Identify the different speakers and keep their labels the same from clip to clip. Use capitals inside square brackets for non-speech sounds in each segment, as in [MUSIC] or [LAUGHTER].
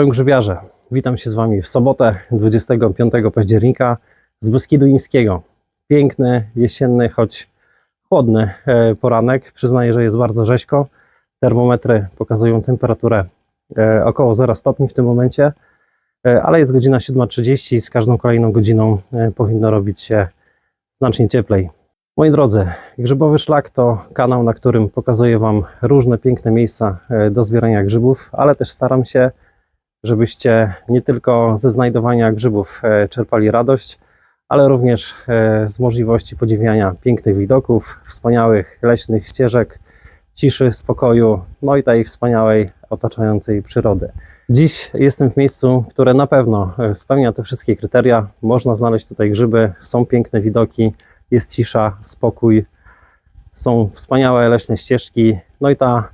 Speaker 1: Czołem grzybiarze. Witam się z Wami w sobotę 25 października z Beskidu Niskiego. Piękny, jesienny, choć chłodny e, poranek. Przyznaję, że jest bardzo rzeźko. Termometry pokazują temperaturę e, około 0 stopni w tym momencie, e, ale jest godzina 7.30 i z każdą kolejną godziną powinno robić się znacznie cieplej. Moi drodzy, Grzybowy Szlak to kanał, na którym pokazuję Wam różne piękne miejsca do zbierania grzybów, ale też staram się, żebyście nie tylko ze znajdowania grzybów e, czerpali radość, ale również e, z możliwości podziwiania pięknych widoków, wspaniałych leśnych ścieżek, ciszy, spokoju, no i tej wspaniałej otaczającej przyrody. Dziś jestem w miejscu, które na pewno e, spełnia te wszystkie kryteria. Można znaleźć tutaj grzyby, są piękne widoki, jest cisza, spokój, są wspaniałe leśne ścieżki, no i ta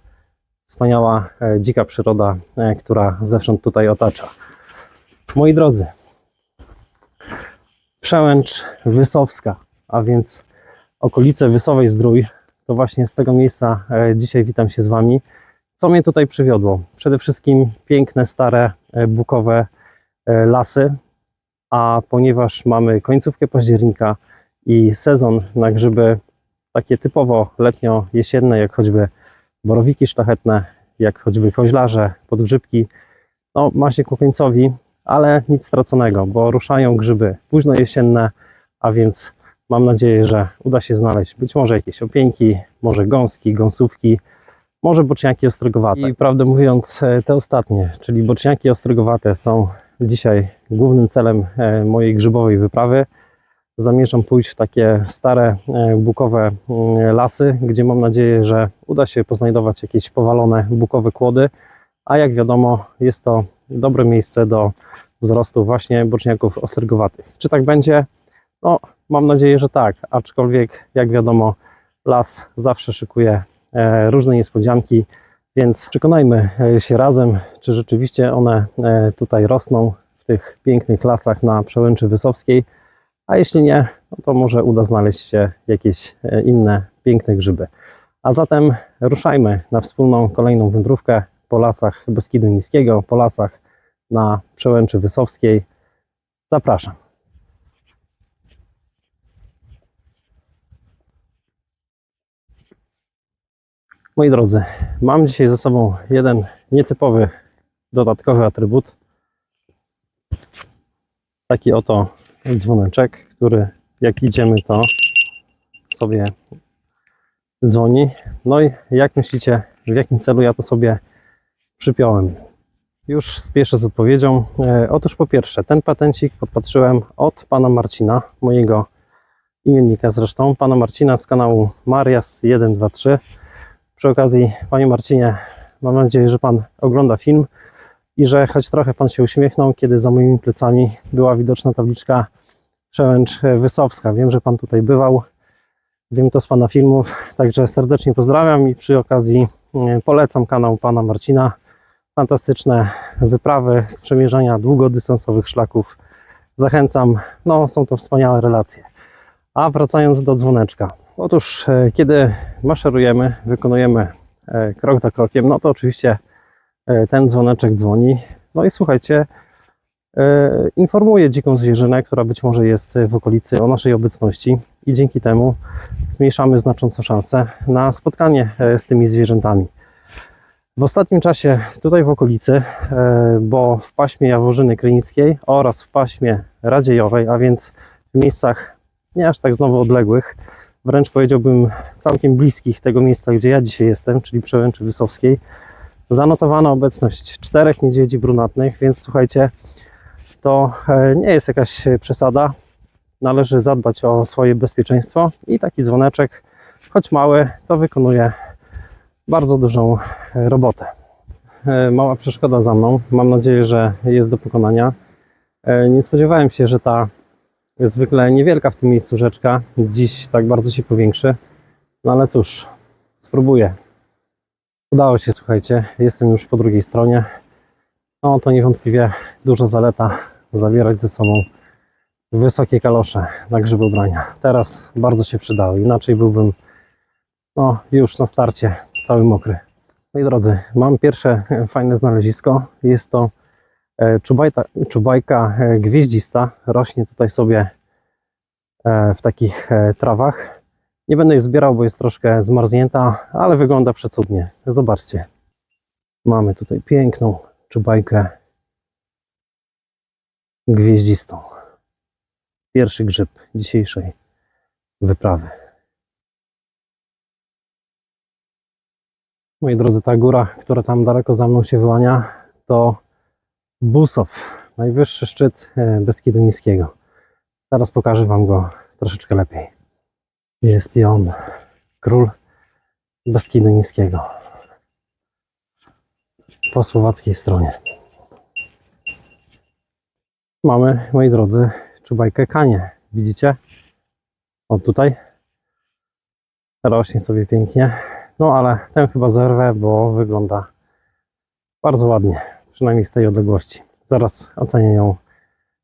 Speaker 1: wspaniała e, dzika przyroda, e, która zewsząd tutaj otacza. Moi drodzy, Przełęcz Wysowska, a więc okolice Wysowej Zdrój, to właśnie z tego miejsca e, dzisiaj witam się z Wami. Co mnie tutaj przywiodło? Przede wszystkim piękne, stare, bukowe lasy, a ponieważ mamy końcówkę października i sezon na grzyby takie typowo letnio-jesienne, jak choćby borowiki szlachetne, jak choćby koźlarze, podgrzybki, no ma się ku końcowi, ale nic straconego, bo ruszają grzyby późno jesienne, a więc mam nadzieję, że uda się znaleźć być może jakieś opieńki, może gąski, gąsówki, może boczniaki ostrogowate. I prawdę mówiąc, e, te ostatnie, czyli boczniaki ostrogowate są dzisiaj głównym celem e, mojej grzybowej wyprawy. Zamierzam pójść w takie stare, e, bukowe mm, lasy, gdzie mam nadzieję, że uda się poznajdować jakieś powalone bukowe kłody, a jak wiadomo, jest to dobre miejsce do wzrostu właśnie boczniaków ostrygowatych. Czy tak będzie? No, mam nadzieję, że tak, aczkolwiek jak wiadomo, las zawsze szykuje e, różne niespodzianki, więc przekonajmy e, się razem, czy rzeczywiście one tutaj rosną w tych pięknych lasach na przełęczy Wysowskiej, a jeśli nie, no to może uda znaleźć się jakieś e, inne piękne grzyby. A zatem ruszajmy na wspólną kolejną wędrówkę po lasach Beskidu Niskiego, po lasach na przełęczy Wysowskiej. Zapraszam. Moi drodzy, mam dzisiaj ze sobą jeden nietypowy dodatkowy atrybut. Taki oto dzwoneczek, który jak idziemy to sobie dzwoni. No i jak myślicie, w jakim celu ja to sobie przypiąłem? Już spieszę z odpowiedzią. E, Otóż po pierwsze, ten patencik podpatrzyłem od pana Marcina, mojego imiennika zresztą, pana Marcina z kanału Marias 123. Przy okazji, panie Marcinie, mam nadzieję, że pan ogląda film i że choć trochę pan się uśmiechnął, kiedy za moimi plecami była widoczna tabliczka Przełęcz Wysowska. Wiem, że pan tutaj bywał, wiem to z pana filmów, także serdecznie pozdrawiam i przy okazji e, polecam kanał pana Marcina fantastyczne wyprawy z przemierzania długodystansowych szlaków. Zachęcam, no są to wspaniałe relacje. A wracając do dzwoneczka. Otóż, e, kiedy maszerujemy, wykonujemy e, krok za krokiem, no to oczywiście ten dzwoneczek dzwoni. No i słuchajcie, e, informuje dziką zwierzynę, która być może jest w okolicy o naszej obecności i dzięki temu zmniejszamy znacząco szanse na spotkanie e, z tymi zwierzętami. W ostatnim czasie tutaj w okolicy, e, bo w paśmie Jaworzyny Krynickiej oraz w paśmie Radziejowej, a więc w miejscach nie aż tak znowu odległych, wręcz powiedziałbym całkiem bliskich tego miejsca, gdzie ja dzisiaj jestem, czyli Przełęczy Wysowskiej, zanotowano obecność czterech niedźwiedzi brunatnych, więc słuchajcie, to e, nie jest jakaś przesada. Należy zadbać o swoje bezpieczeństwo i taki dzwoneczek, choć mały, to wykonuje bardzo dużą e, robotę. E, Mała przeszkoda za mną. Mam nadzieję, że jest do pokonania. Nie spodziewałem się, że ta zwykle niewielka w tym miejscu rzeczka dziś tak bardzo się powiększy. No ale cóż, spróbuję. Udało się, słuchajcie. Jestem już po drugiej stronie. No to niewątpliwie duża zaleta zabierać ze sobą wysokie kalosze na grzybobrania. Teraz bardzo się przydały. Inaczej byłbym no, już na starcie cały mokry. Moi drodzy, mam pierwsze [LAUGHS] fajne znalezisko. Jest to E, Czubajta, czubajka e, gwieździsta rośnie tutaj sobie e, w takich trawach. Nie będę jej zbierał, bo jest troszkę zmarznięta, ale wygląda przecudnie. Zobaczcie. Mamy tutaj piękną czubajkę gwieździstą. Pierwszy grzyb dzisiejszej wyprawy. Moi drodzy, ta góra, która tam daleko za mną się wyłania, to Busow, najwyższy szczyt e, Beskidu Niskiego. Zaraz pokażę Wam go troszeczkę lepiej. Jest i on, król Beskidu Niskiego. Po słowackiej stronie. Mamy, moi drodzy, czubajkę kanie. Widzicie? O tutaj. Rośnie sobie pięknie. No ale ten chyba zerwę, bo wygląda bardzo ładnie. Przynajmniej z tej odległości. Zaraz ocenię ją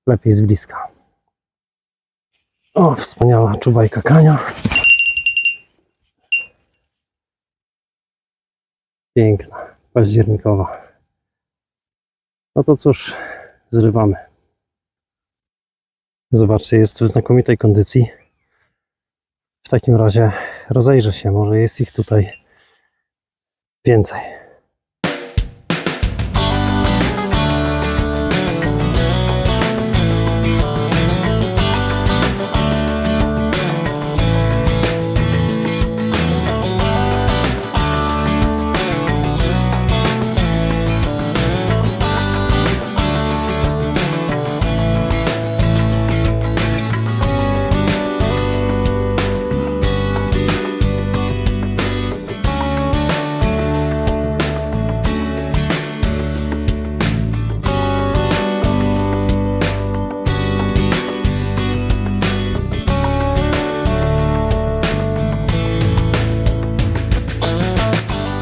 Speaker 1: lepiej z bliska. O, wspaniała czubajka kania. Piękna, październikowa. No to cóż, zrywamy. Zobaczcie, jest w znakomitej kondycji. W takim razie rozejrzę się, może jest ich tutaj więcej.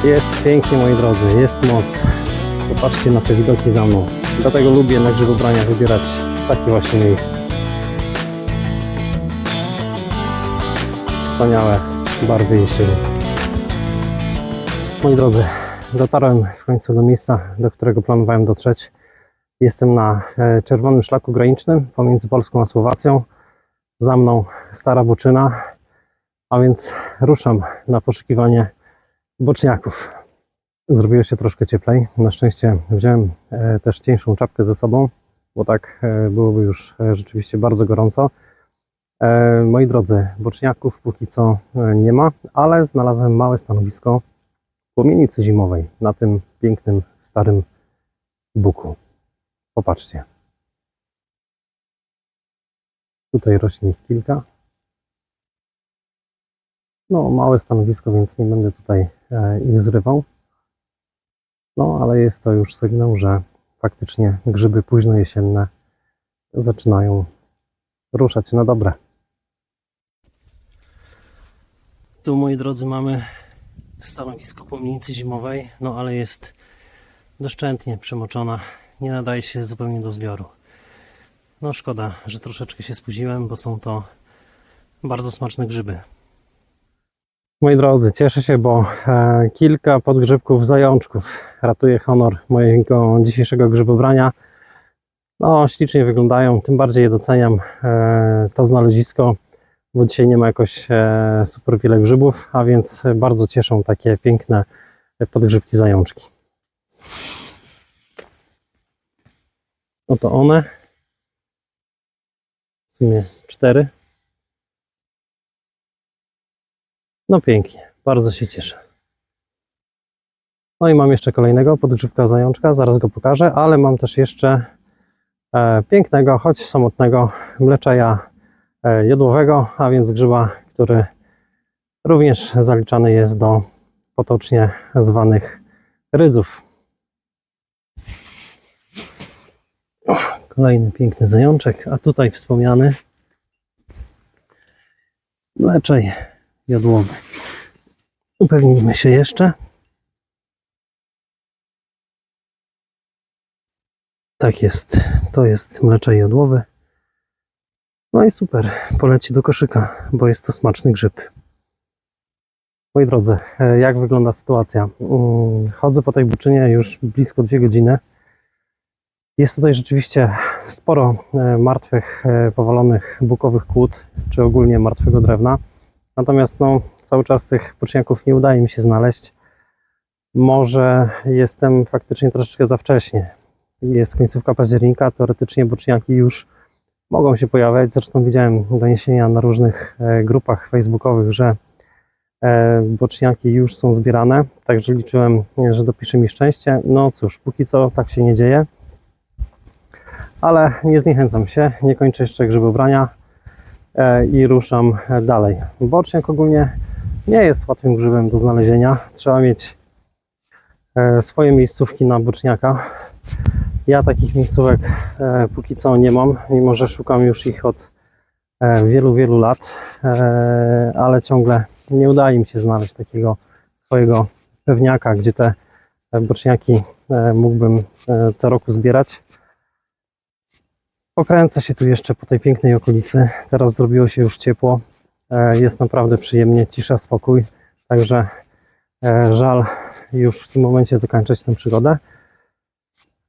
Speaker 1: Jest pięknie, moi drodzy, jest moc. Popatrzcie na te widoki za mną. Dlatego lubię na grzybobrania wybierać takie właśnie miejsca. Wspaniałe barwy jesieni. Moi drodzy, dotarłem w końcu do miejsca, do którego planowałem dotrzeć. Jestem na e, czerwonym szlaku granicznym pomiędzy Polską a Słowacją. Za mną Stara Boczyna, a więc ruszam na poszukiwanie boczniaków. Zrobiło się troszkę cieplej. Na szczęście wziąłem e, też cieńszą czapkę ze sobą, bo tak e, byłoby już e, rzeczywiście bardzo gorąco. Moi drodzy, boczniaków póki co nie ma, ale znalazłem małe stanowisko płomienicy zimowej na tym pięknym, starym buku. Popatrzcie. Tutaj rośnie ich kilka. No, małe stanowisko, więc nie będę tutaj ich zrywał. No, ale jest to już sygnał, że faktycznie grzyby późno jesienne zaczynają ruszać na dobre. Tu, moi drodzy, mamy stanowisko płomienicy zimowej, no ale jest doszczętnie przemoczona. Nie nadaje się zupełnie do zbioru. No szkoda, że troszeczkę się spóźniłem, bo są to bardzo smaczne grzyby. Moi drodzy, cieszę się, bo e, kilka podgrzybków zajączków ratuje honor mojego dzisiejszego grzybobrania. No, ślicznie wyglądają, tym bardziej je doceniam e, to znalezisko, bo dzisiaj nie ma jakoś e, super wiele grzybów, a więc bardzo cieszą takie piękne podgrzybki zajączki. Oto one. W sumie cztery. No pięknie, bardzo się cieszę. No i mam jeszcze kolejnego podgrzybka zajączka, zaraz go pokażę, ale mam też jeszcze e, pięknego, choć samotnego mleczeja e, jodłowego, a więc grzyba, który również zaliczany jest do potocznie zwanych rydzów. Kolejny piękny zajączek, a tutaj wspomniany mleczej jodłowy. Upewnijmy się jeszcze. Tak jest. To jest mleczej jodłowy. No i super. Poleci do koszyka, bo jest to smaczny grzyb. Moi drodzy, e, jak wygląda sytuacja? Mm, Chodzę po tej buczynie już blisko dwie godziny. Jest tutaj rzeczywiście sporo e, martwych, e, powalonych bukowych kłód, czy ogólnie martwego drewna. Natomiast no, cały czas tych boczniaków nie udaje mi się znaleźć. Może jestem faktycznie troszeczkę za wcześnie. Jest końcówka października, teoretycznie boczniaki już mogą się pojawiać. Zresztą widziałem doniesienia na różnych e, grupach facebookowych, że e, boczniaki już są zbierane, także liczyłem, e, że dopisze mi szczęście. No cóż, póki co tak się nie dzieje, ale nie zniechęcam się, nie kończę jeszcze grzybobrania e, i ruszam e, dalej. Boczniak ogólnie nie jest łatwym grzybem do znalezienia. Trzeba mieć e, swoje miejscówki na boczniaka. Ja takich miejscówek e, póki co nie mam, mimo że szukam już ich od e, wielu, wielu lat, e, ale ciągle nie udaje mi się znaleźć takiego swojego pewniaka, gdzie te e, boczniaki e, mógłbym e, co roku zbierać. Pokręcę się tu jeszcze po tej pięknej okolicy. Teraz zrobiło się już ciepło. E, Jest naprawdę przyjemnie, cisza, spokój. Także e, żal już w tym momencie zakończyć tę przygodę.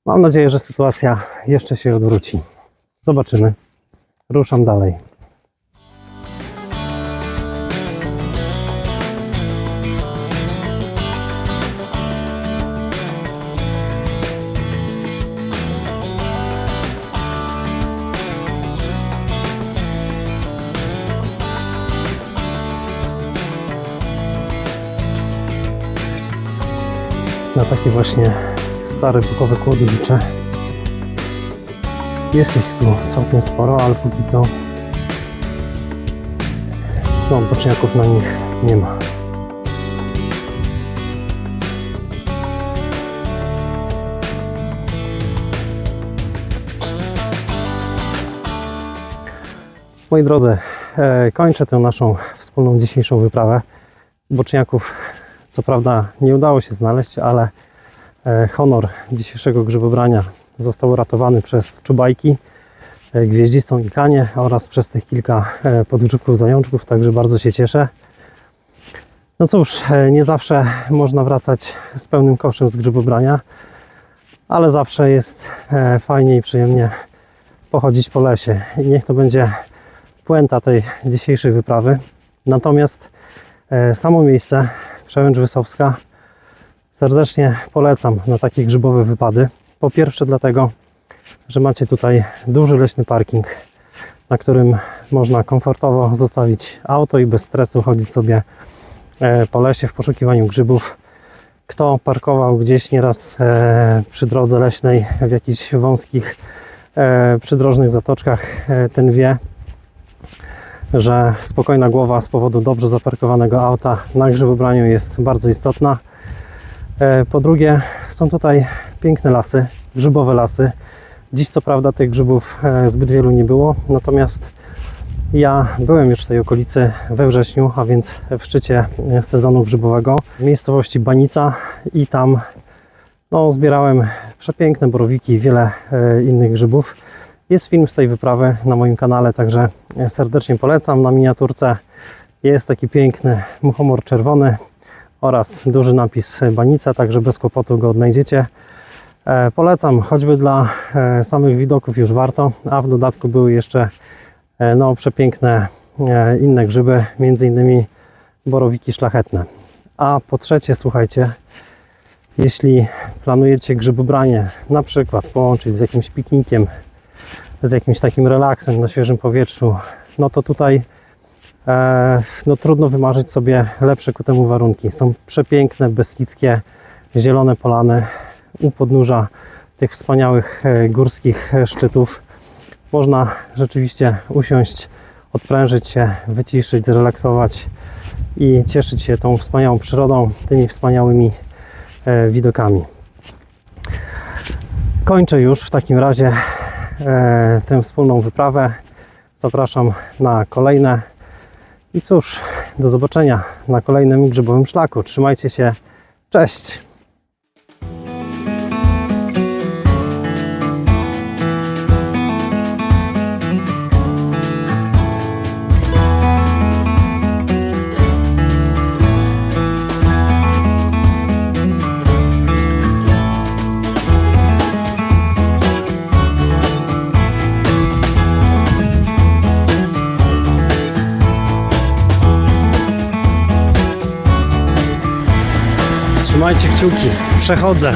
Speaker 1: Mam nadzieję, że sytuacja jeszcze się odwróci. Zobaczymy. Ruszam dalej. Na takie właśnie stare bukowe kłody liczę. Jest ich tu całkiem sporo, ale póki co no, boczniaków na nich nie ma. Moi drodzy, e, kończę tę naszą wspólną dzisiejszą wyprawę. Boczniaków co prawda nie udało się znaleźć, ale e, honor dzisiejszego grzybobrania został uratowany przez czubajki, e, gwieździstą ikanie oraz przez tych kilka e, podgrzybków zajączków, także bardzo się cieszę. No cóż, nie zawsze można wracać z pełnym koszem z grzybobrania, ale zawsze jest fajnie i przyjemnie pochodzić po lesie. I niech to będzie puenta tej dzisiejszej wyprawy. Natomiast samo miejsce, Przełęcz Wysowska, serdecznie polecam na takie grzybowe wypady. Po pierwsze dlatego, że macie tutaj duży leśny parking, na którym można komfortowo zostawić auto i bez stresu chodzić sobie e, po lesie w poszukiwaniu grzybów. Kto parkował gdzieś nieraz e, przy drodze leśnej w jakichś wąskich e, przydrożnych zatoczkach, ten wie, że spokojna głowa z powodu dobrze zaparkowanego auta na grzybobraniu jest bardzo istotna. E, Po drugie, są tutaj piękne lasy, grzybowe lasy. Dziś co prawda tych grzybów e, zbyt wielu nie było, natomiast ja byłem już w tej okolicy we wrześniu, a więc w szczycie e, sezonu grzybowego w miejscowości Banica i tam no, zbierałem przepiękne borowiki i wiele innych grzybów. Jest film z tej wyprawy na moim kanale, także serdecznie polecam. Na miniaturce jest taki piękny muchomor czerwony oraz duży napis Banica, także bez kłopotu go odnajdziecie. E, Polecam, choćby dla e, samych widoków już warto, a w dodatku były jeszcze e, no, przepiękne inne grzyby, między innymi borowiki szlachetne. A po trzecie, słuchajcie, jeśli planujecie grzybobranie, na przykład połączyć z jakimś piknikiem, z jakimś takim relaksem na świeżym powietrzu, no to tutaj e, no, trudno wymarzyć sobie lepsze ku temu warunki. Są przepiękne, beskidzkie, zielone polany u podnóża tych wspaniałych e, górskich szczytów. Można rzeczywiście usiąść, odprężyć się, wyciszyć, zrelaksować i cieszyć się tą wspaniałą przyrodą, tymi wspaniałymi e, widokami. Kończę już w takim razie tę wspólną wyprawę. Zapraszam na kolejne. I cóż, do zobaczenia na kolejnym grzybowym szlaku. Trzymajcie się. Cześć! Trzymajcie kciuki. Przechodzę.